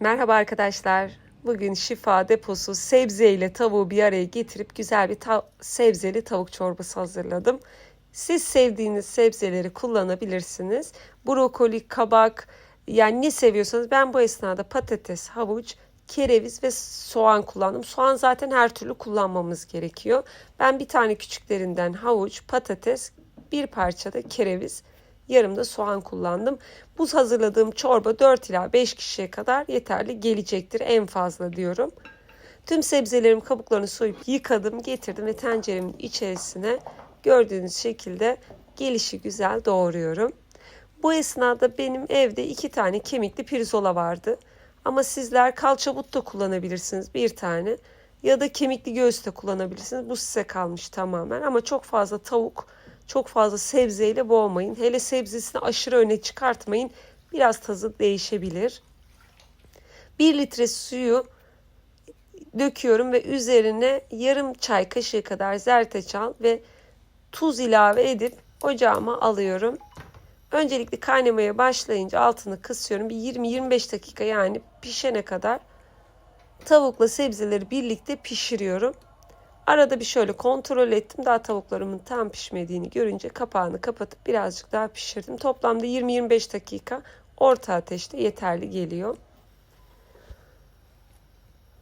Merhaba arkadaşlar. Bugün şifa deposu sebze ile tavuğu bir araya getirip güzel bir ta- sebzeli tavuk çorbası hazırladım. Siz sevdiğiniz sebzeleri kullanabilirsiniz. Brokoli, kabak yani ne seviyorsanız ben bu esnada patates, havuç, kereviz ve soğan kullandım. Soğan zaten her türlü kullanmamız gerekiyor. Ben bir tane küçüklerinden havuç, patates, bir parça da kereviz Yarım da soğan kullandım. Bu hazırladığım çorba 4 ila 5 kişiye kadar yeterli gelecektir en fazla diyorum. Tüm sebzelerim kabuklarını soyup yıkadım, getirdim ve tenceremin içerisine gördüğünüz şekilde gelişi güzel doğruyorum. Bu esnada benim evde iki tane kemikli pirzola vardı. Ama sizler kalça but da kullanabilirsiniz bir tane. Ya da kemikli göğüs de kullanabilirsiniz. Bu size kalmış tamamen. Ama çok fazla tavuk çok fazla sebzeyle boğmayın. Hele sebzesini aşırı öne çıkartmayın. Biraz tadı değişebilir. 1 litre suyu döküyorum ve üzerine yarım çay kaşığı kadar zerdeçal ve tuz ilave edip ocağıma alıyorum. Öncelikle kaynamaya başlayınca altını kısıyorum. Bir 20-25 dakika yani pişene kadar tavukla sebzeleri birlikte pişiriyorum. Arada bir şöyle kontrol ettim. Daha tavuklarımın tam pişmediğini görünce kapağını kapatıp birazcık daha pişirdim. Toplamda 20-25 dakika orta ateşte yeterli geliyor.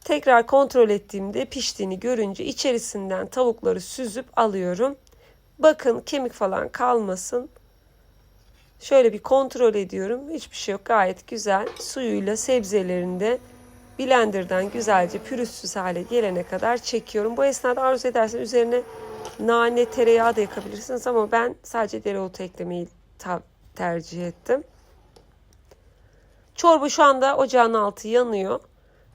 Tekrar kontrol ettiğimde piştiğini görünce içerisinden tavukları süzüp alıyorum. Bakın kemik falan kalmasın. Şöyle bir kontrol ediyorum. Hiçbir şey yok. Gayet güzel. Suyuyla sebzelerinde blenderdan güzelce pürüzsüz hale gelene kadar çekiyorum. Bu esnada arzu edersen üzerine nane, tereyağı da yakabilirsiniz ama ben sadece dereotu eklemeyi tercih ettim. Çorba şu anda ocağın altı yanıyor.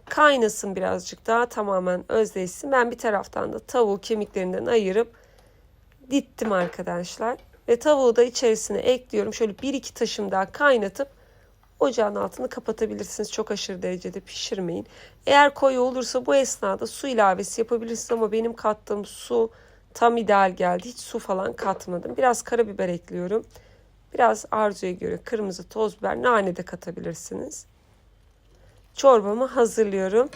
Kaynasın birazcık daha tamamen özleşsin. Ben bir taraftan da tavuğu kemiklerinden ayırıp dittim arkadaşlar. Ve tavuğu da içerisine ekliyorum. Şöyle bir iki taşım daha kaynatıp ocağın altını kapatabilirsiniz. Çok aşırı derecede pişirmeyin. Eğer koyu olursa bu esnada su ilavesi yapabilirsiniz ama benim kattığım su tam ideal geldi. Hiç su falan katmadım. Biraz karabiber ekliyorum. Biraz arzuya göre kırmızı toz biber, nane de katabilirsiniz. Çorbamı hazırlıyorum.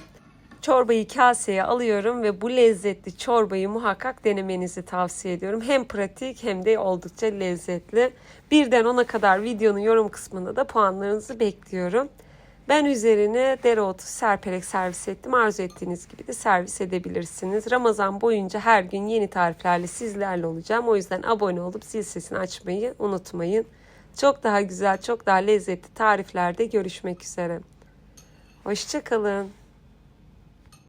Çorbayı kaseye alıyorum ve bu lezzetli çorbayı muhakkak denemenizi tavsiye ediyorum. Hem pratik hem de oldukça lezzetli. Birden ona kadar videonun yorum kısmında da puanlarınızı bekliyorum. Ben üzerine dereotu serperek servis ettim. Arzu ettiğiniz gibi de servis edebilirsiniz. Ramazan boyunca her gün yeni tariflerle sizlerle olacağım. O yüzden abone olup zil sesini açmayı unutmayın. Çok daha güzel, çok daha lezzetli tariflerde görüşmek üzere. Hoşçakalın.